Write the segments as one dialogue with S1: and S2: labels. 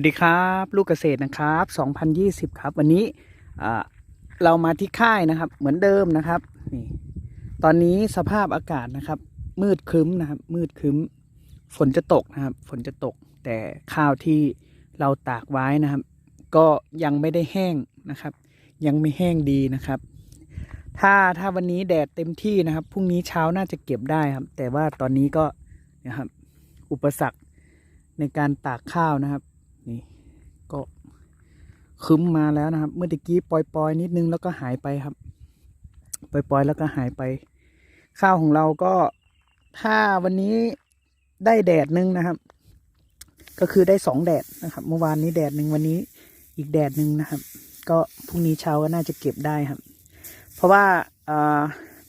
S1: สวัสดีครับ ลูกเกษตรนะครับ 2020 ครับ วันนี้เรามาที่ค่ายนะครับ เหมือนเดิมนะครับนี่ตอนนี้สภาพอากาศนะครับ มืดครึ้มนะครับ มืดครึ้ม ฝนจะตกนะครับ ฝนจะตก แต่ข้าวที่เราตากไว้นะครับ ก็ยังไม่ได้แห้งนะครับ ยังไม่แห้งดีนะครับ ถ้าถ้าวันนี้แดดเต็มที่นะครับพรุ่งนี้เช้าน่าจะเก็บได้ครับ แต่ว่าตอนนี้ก็นะครับ อุปสรรคในการตากข้าวนะครับ นี่ก็คึ้มมาแล้วนะครับ เมื่อตะกี้ปล่อยๆนิดนึงแล้วก็หายไปครับ ปล่อยๆแล้วก็หายไป ข้าวของเราก็ถ้าวันนี้ได้แดดหนึ่งนะครับ ก็คือได้สองแดดนะครับ เมื่อวานนี้แดดหนึ่งวันนี้อีกแดดหนึ่งนะครับ ก็พรุ่งนี้เช้าก็น่าจะเก็บได้ครับ เพราะว่าเอ่อ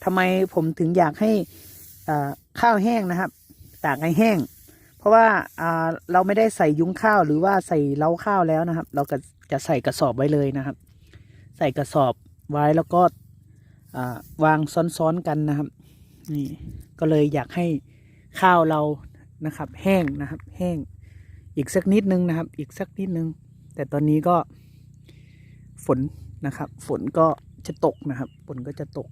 S1: ทำไมผมถึงอยากให้อ่อข้าวแห้งนะครับ ตากให้แห้ง เพราะว่าอ่าเราไม่ได้ใส่ยุ้งข้าวหรือว่าใส่เล้าข้าวแล้วนะครับ เราก็จะใส่กระสอบไว้เลยนะครับ ใส่กระสอบไว้แล้วก็อ่าวางซ้อนๆกันนะครับนี่ก็เลยอยากให้ข้าวเรานะครับ แห้งนะครับ แห้งอีกสักนิดนึงนะครับ อีกสักนิดนึง แต่ตอนนี้ก็ฝนนะครับ ฝนก็จะตกนะครับ ฝนก็จะตก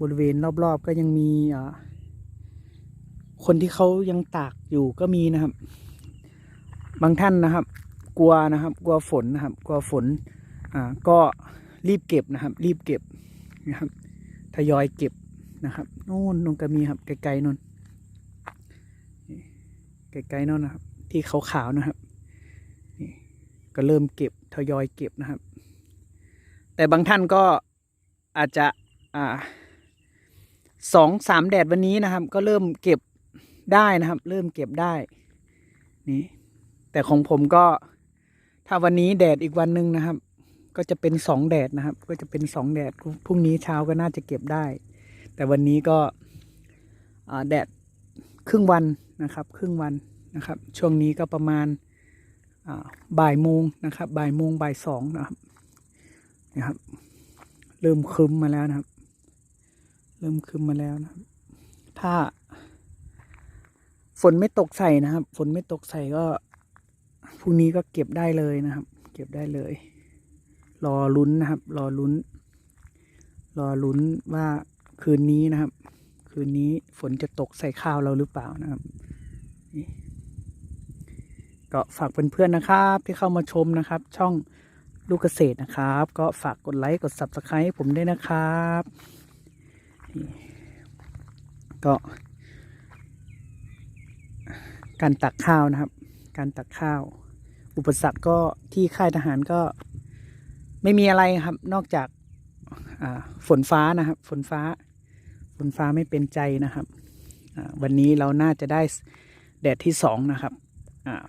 S1: บริเวณรอบๆก็ยังมีอ่า คนที่เขายังตากอยู่ก็มีนะครับ บางท่านนะครับ กลัวนะครับ กลัวฝนนะครับ กลัวฝนอ่าก็รีบเก็บนะครับ รีบเก็บนะครับทยอยเก็บนะครับนู่นนู่นก็มีครับ ไกลๆนู่นไกลๆนู่นนะครับ ที่ขาวๆนะครับนี่ก็เริ่มเก็บทยอยเก็บนะครับ แต่บางท่านก็อาจจะอ่าสองสามแดดวันนี้นะครับ ก็เริ่มเก็บ ได้นะครับ เริ่มเก็บได้ นี่ แต่ของผมก็ ถ้าวันนี้แดดอีกวันหนึ่งนะครับ ก็จะเป็นสองแดดนะครับ ก็จะเป็นสองแดดพรุ่งนี้เช้าก็น่าจะเก็บได้ แต่วันนี้ก็แดดครึ่งวันนะครับ ครึ่งวันนะครับ ช่วงนี้ก็ประมาณบ่ายโมงนะครับ บ่ายโมงบ่ายสองนะครับนะครับ เริ่มคึมมาแล้วนะครับ เริ่มคึมมาแล้วนะครับ ถ้า ฝนไม่ตกใส่นะครับ ฝนไม่ตกใส่ก็พรุ่งนี้ก็เก็บได้เลยนะครับ เก็บได้เลย รอลุ้นนะครับ รอลุ้น รอลุ้นว่าคืนนี้นะครับ คืนนี้ฝนจะตกใส่ข้าวเราหรือเปล่านะครับก็ฝากเพื่อนๆนะครับ ที่เข้ามาชมนะครับ ช่องลูกเกษตรนะครับ ก็ฝากกดไลค์กด subscribe ผมด้วยนะครับก็ การตักข้าวนะครับ การตักข้าว อุปสรรคก็ที่ค่ายทหารก็ไม่มีอะไรครับ นอกจากฝนฟ้านะครับ ฝนฟ้า ฝนฟ้าไม่เป็นใจนะครับ วันนี้เราน่าจะได้แดดที่สองนะครับ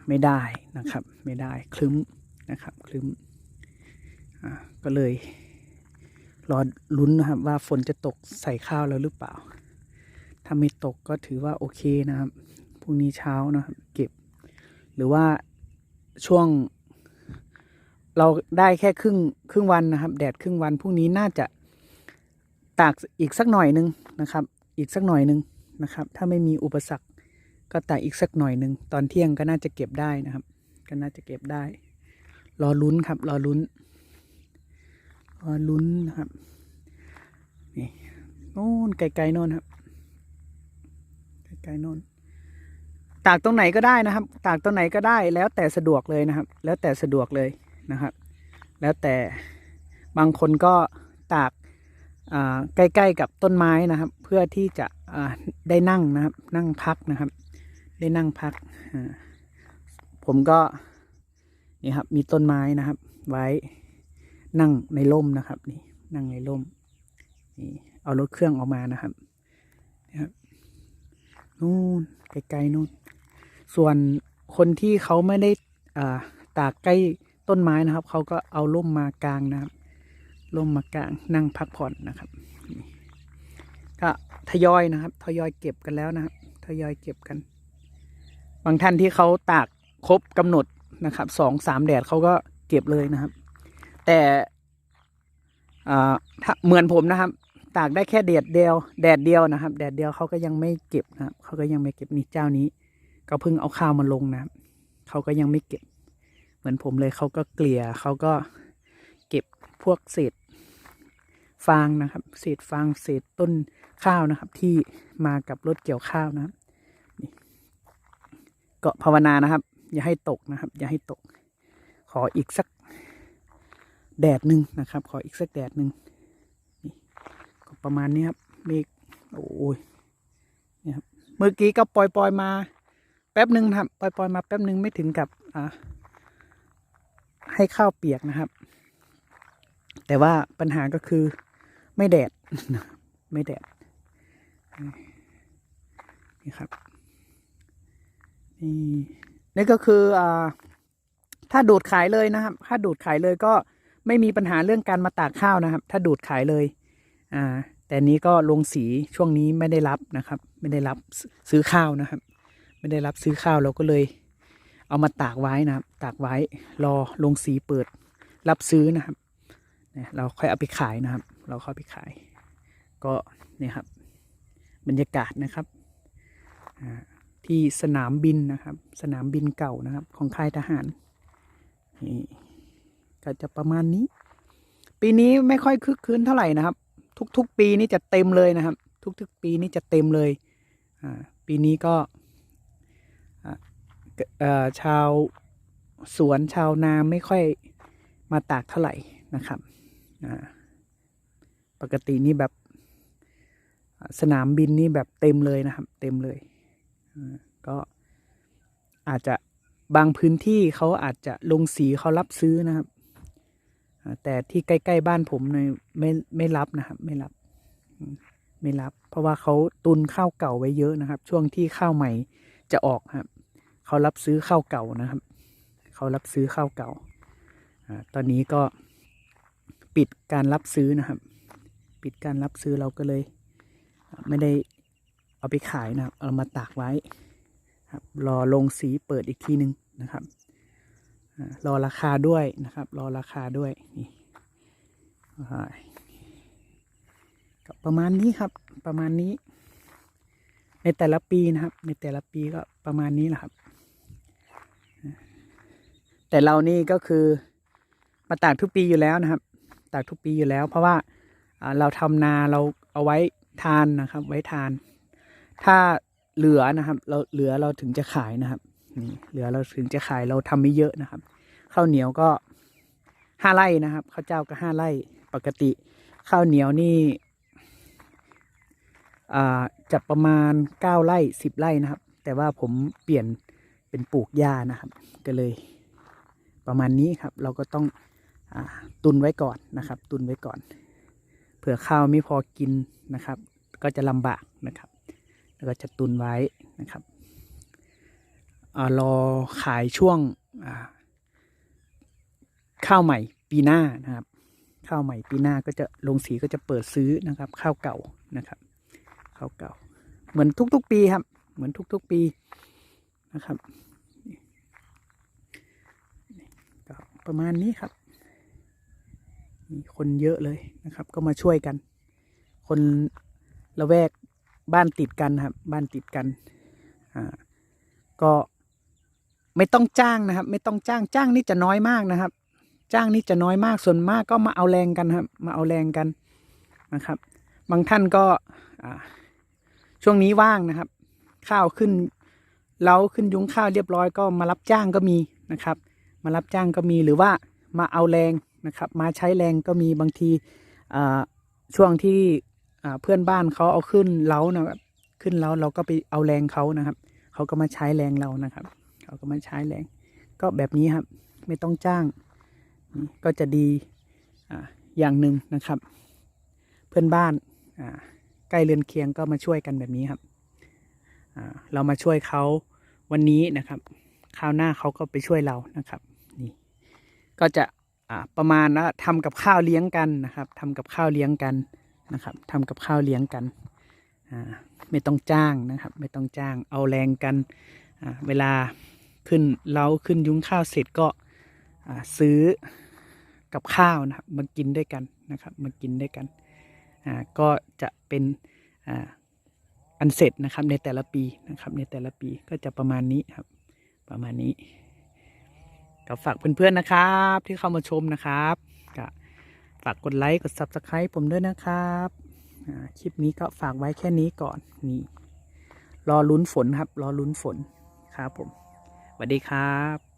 S1: ไม่ได้นะครับ ไม่ได้คลึ้มนะครับ คลึ้มก็เลยรอลุ้นนะครับ ว่าฝนจะตกใส่ข้าวแล้วหรือเปล่า ถ้าไม่ตกก็ถือว่าโอเคนะครับ พรุ่งนี้เช้านะครับเก็บ หรือว่าช่วง เราได้แค่ครึ่งครึ่งวันนะครับ แดดครึ่งวันพรุ่งนี้น่าจะตากอีกสักหน่อยหนึ่งนะครับ อีกสักหน่อยหนึ่งนะครับ ถ้าไม่มีอุปสรรคก็ตากอีกสักหน่อยหนึ่งตอนเที่ยงก็น่าจะเก็บได้นะครับ ก็น่าจะเก็บได้ รอลุ้นครับ รอลุ้นรอลุ้นนะครับนี่โน่นไกลๆโน่นครับไกลๆโน่น ตากตรงไหนก็ได้นะครับ ตากตรงไหนก็ได้แล้วแต่สะดวกเลยนะครับ แล้วแต่สะดวกเลยนะครับ แล้วแต่บางคนก็ตากอ่าใกล้ๆกับต้นไม้นะครับ เพื่อที่จะอ่าได้นั่งนะครับ นั่งพักนะครับ ได้นั่งพัก ผมก็นี่ครับมีต้นไม้นะครับ ไว้นั่งในร่มนะครับนี่นั่งในร่มนี่เอารถเครื่องออกมานะครับนะครับ นู่นไกลๆนู่น ส่วนคนที่เขาไม่ได้อ่าตากใกล้ต้นไม้นะครับ เขาก็เอาร่มมากลางนะครับร่มมากลางนั่งพักผ่อนนะครับ ก็ทยอยนะครับ ทยอยเก็บกันแล้วนะครับทยอยเก็บกัน บางท่านที่เขาตากครบกำหนดนะครับสองสามแดดเขาก็เก็บเลยนะครับ แต่ถ้าเหมือนผมนะครับ ตากได้แค่แดดเดียว แดดเดียวนะครับ แดดเดียวเขาก็ยังไม่เก็บนะครับเขาก็ยังไม่เก็บนี่เจ้านี้ ก็เพิ่งเอาข้าวมาลงนะครับเขาก็ยังไม่เก็บ เหมือนผมเลยเขาก็เกลี่ยเขาก็เก็บพวกเศษฟางนะครับเศษฟางเศษต้นข้าวนะครับ ที่มากับรถเกี่ยวข้าวนะครับนี่ก็ภาวนานะครับ อย่าให้ตกนะครับ อย่าให้ตก ขออีกสักแดดหนึ่งนะครับ ขออีกสักแดดหนึ่ง ประมาณนี้ครับเมฆโอ้ยนี่ครับเมื่อกี้ก็ปล่อยปล่อยๆมา แป๊บหนึ่งครับปล่อยปล่อยๆมาแป๊บหนึ่งไม่ถึงกับอ่าให้ข้าวเปียกนะครับ แต่ว่าปัญหาก็คือไม่แดด ไม่แดดนี่ครับนี่นี่ก็คืออ่าถ้าดูดขายเลยนะครับ ถ้าดูดขายเลยก็ไม่มีปัญหาเรื่องการมาตากข้าวนะครับ ถ้าดูดขายเลย อ่า แต่นี้ก็ลงสีช่วงนี้ไม่ได้รับนะครับ ไม่ได้รับซื้อข้าวนะครับ ไม่ได้รับซื้อข้าวเราก็เลย เอามาตากไว้นะครับ ตากไว้รอลงสีเปิด รับซื้อนะครับเนี่ยเราค่อยเอาไปขายนะครับ เราค่อยไปขาย ก็เนี่ยครับ บรรยากาศนะครับที่สนามบินนะครับ สนามบินเก่านะครับ ของค่ายทหารนี่ก็จะประมาณนี้ ปีนี้ไม่ค่อยคึกคืนเท่าไหร่นะครับ ทุกๆ ปีนี่จะเต็มเลยนะครับ ทุกๆ ปีนี่จะเต็มเลยอ่าปีนี้ก็อ่าชาวสวนชาวนาไม่ค่อยมาตากเท่าไหร่นะครับอ่าปกตินี่แบบสนามบินนี่แบบเต็มเลยนะครับ เต็มเลยอ่าก็อาจจะบางพื้นที่เขาอาจจะลงสีเขารับซื้อนะครับ แต่ที่ใกล้ ๆ บ้านผมเนี่ยไม่ไม่รับนะครับ ไม่รับ ไม่รับ เพราะว่าเขาตุนข้าวเก่าไว้เยอะนะครับ ช่วงที่ข้าวใหม่จะออกครับเขารับซื้อข้าวเก่านะครับเขารับซื้อข้าวเก่าตอนนี้ก็ปิดการรับซื้อนะครับ ปิดการรับซื้อเราก็เลย ไม่ได้เอาไปขายนะครับ เอามาตากไว้ครับรอลงสีเปิดอีกทีหนึ่งนะครับ รอราคาด้วยนะครับ รอราคาด้วยนี่ก็ประมาณนี้ครับประมาณนี้ ในแต่ละปีนะครับ ในแต่ละปีก็ประมาณนี้แหละครับ แต่เรานี่ก็คือมาตากทุกปีอยู่แล้วนะครับตากทุกปีอยู่แล้ว เพราะว่าอ่าเราทำนาเราเอาไว้ทานนะครับ ไว้ทาน ถ้าเหลือนะครับ เราเหลือเราถึงจะขายนะครับนี่เหลือเราถึงจะขายเราทำไม่เยอะนะครับ ข้าวเหนียวก็ห้าไร่นะครับ ข้าวเจ้าก็ห้าไร่ปกติ ข้าวเหนียวนี่จะประมาณเก้าไร่สิบไร่นะครับ แต่ว่าผมเปลี่ยนเป็นปลูกหญ้านะครับ ก็เลยประมาณนี้ครับ เราก็ต้องอตุนไว้ก่อนนะครับ ตุนไว้ก่อน เผื่อข้าวไม่พอกินนะครับ ก็จะลำบากนะครับ แล้วก็จะตุนไว้นะครับอรอขายช่วง ข้าวใหม่ปีหน้านะครับ ข้าวใหม่ปีหน้าก็จะลงสีก็จะเปิดซื้อนะครับ ข้าวเก่านะครับ ข้าวเก่า เหมือนทุกๆปีครับ เหมือนทุกๆปีนะครับก็ประมาณนี้ครับมีคนเยอะเลยนะครับ ก็มาช่วยกัน คนละแวกบ้านติดกันครับ บ้านติดกันอ่าก็ไม่ต้องจ้างนะครับ ไม่ต้องจ้างจ้างนี่จะน้อยมากนะครับ จ้างนี่จะน้อยมากส่วนมากก็มาเอาแรงกันครับ มาเอาแรงกันนะครับ บางท่านก็ช่วงนี้ว่างนะครับ ข้าวขึ้นเล้าขึ้นยุ้งข้าวเรียบร้อยก็มารับจ้างก็มีนะครับ มารับจ้างก็มีหรือว่ามาเอาแรงนะครับ มาใช้แรงก็มีบางทีช่วงที่เพื่อนบ้านเขาเอาขึ้นเล้านะครับขึ้นเล้าเราก็ไปเอาแรงเขานะครับเขาก็มาใช้แรงเรานะครับเขาก็มาใช้แรง ก็แบบนี้ครับ ไม่ต้องจ้าง ก็จะดีอย่างหนึ่งนะครับ เพื่อนบ้านใกล้เรือนเคียงก็มาช่วยกันแบบนี้ครับเรามาช่วยเขาวันนี้นะครับคราวหน้าเขาก็ไปช่วยเรานะครับนี่ก็จะประมาณว่าทำกับข้าวเลี้ยงกันนะครับทำกับข้าวเลี้ยงกันนะครับทำกับข้าวเลี้ยงกันไม่ต้องจ้างนะครับ ไม่ต้องจ้างเอาแรงกันเวลาขึ้นเราขึ้นยุ้งข้าวเสร็จก็ซื้อ กับข้าวนะครับมากินด้วยกันนะครับมากินด้วยกันอ่าก็จะเป็นอ่าอันเสร็จนะครับในแต่ละปีนะครับในแต่ละปีก็จะประมาณนี้ครับประมาณนี้ก็ฝากเพื่อนๆนะครับ ที่เข้ามาชมนะครับก็ฝากกดไลค์กดซับสไคร b ์ผมด้วยนะครับคลิปนี้ก็ฝากไว้แค่นี้ก่อนนี่รอลุ้นฝนครับ รอลุ้นฝนครับผมสวัสดีครับ